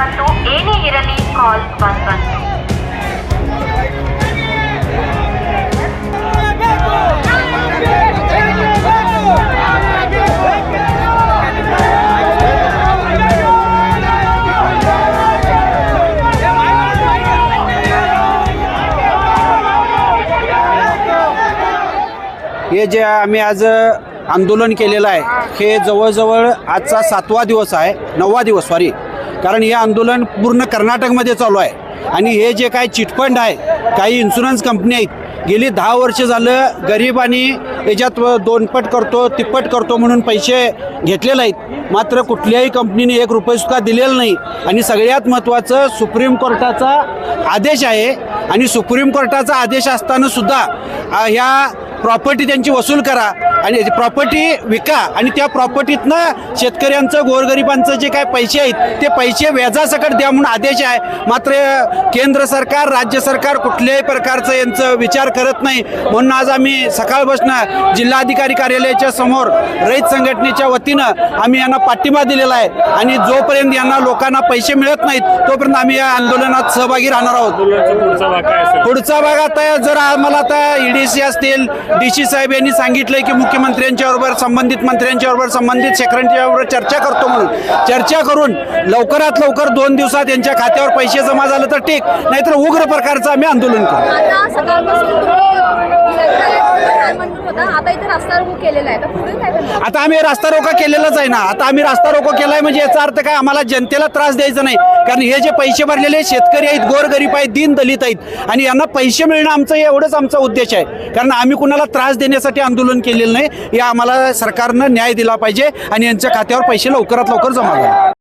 ಬಂತು ಏನೇ ಇರಲಿ ಕಾಲ್ ಒನ್ हे जे आम्ही आज आंदोलन केलेलं आहे हे जवळजवळ आजचा सातवा दिवस आहे नववा दिवस सॉरी कारण हे आंदोलन पूर्ण कर्नाटकमध्ये चालू आहे. आणि हे जे काय चिटफंड आहे काही इन्शुरन्स कंपनी आहेत गेली दहा वर्ष झालं गरीब आणि याच्यात दोनपट करतो तिप्पट करतो म्हणून पैसे घेतलेले आहेत. मात्र कुठल्याही कंपनीने एक रुपयेसुद्धा दिलेला नाही. आणि सगळ्यात महत्त्वाचं सुप्रीम कोर्टाचा आदेश आहे. आणि सुप्रीम कोर्टाचा आदेश असताना सुद्धा ह्या प्रॉपर्टी त्यांची वसूल करा. आणि प्रॉपर्टी विका आणि त्या प्रॉपर्टीतनं शेतकऱ्यांचं गोरगरिबांचं जे काय पैसे आहेत ते पैसे व्याजासकट द्या म्हणून आदेश आहे. मात्र केंद्र सरकार राज्य सरकार कुठल्याही प्रकारचं यांचं विचार करत नाही. म्हणून आज आम्ही सकाळपासून जिल्हाधिकारी कार्यालयाच्या समोर रहित संघटनेच्या वतीनं आम्ही यांना पाठिंबा दिलेला आहे. आणि जोपर्यंत यांना लोकांना पैसे मिळत नाहीत तोपर्यंत आम्ही या आंदोलनात सहभागी राहणार आहोत. पुढचा भाग पुढचा आता जर आम्हाला आता ईडीसी असतील डी सी साहेब यांनी सांगितलंय की मुख्यमंत्र्यांच्या बरोबर संबंधित मंत्र्यांच्याबरोबर संबंधित सेक्रेटरीच्या चर्चा करतो म्हणून. चर्चा करून लवकरात लवकर दोन दिवसात यांच्या खात्यावर पैसे जमा झालं तर ठीक नाहीतर उग्र प्रकारचं आम्ही आंदोलन करू. आता आम्ही रास्ता रोका केलेलाच आहे ना. आता आम्ही रास्ता रोका केलाय म्हणजे याचा अर्थ काय? आम्हाला जनतेला त्रास द्यायचा नाही. कारण हे जे पैसे भरलेले शेतकरी आहेत गोरगरीब आहेत दीन दलित आहेत आणि यांना पैसे मिळणं आमचं एवढंच आमचा उद्देश आहे. कारण आम्ही कुणाला त्रास देण्यासाठी आंदोलन केलेलं नाही. हे आम्हाला सरकारनं न्याय दिला पाहिजे आणि यांच्या खात्यावर पैसे लवकरात लवकर जमा झाले.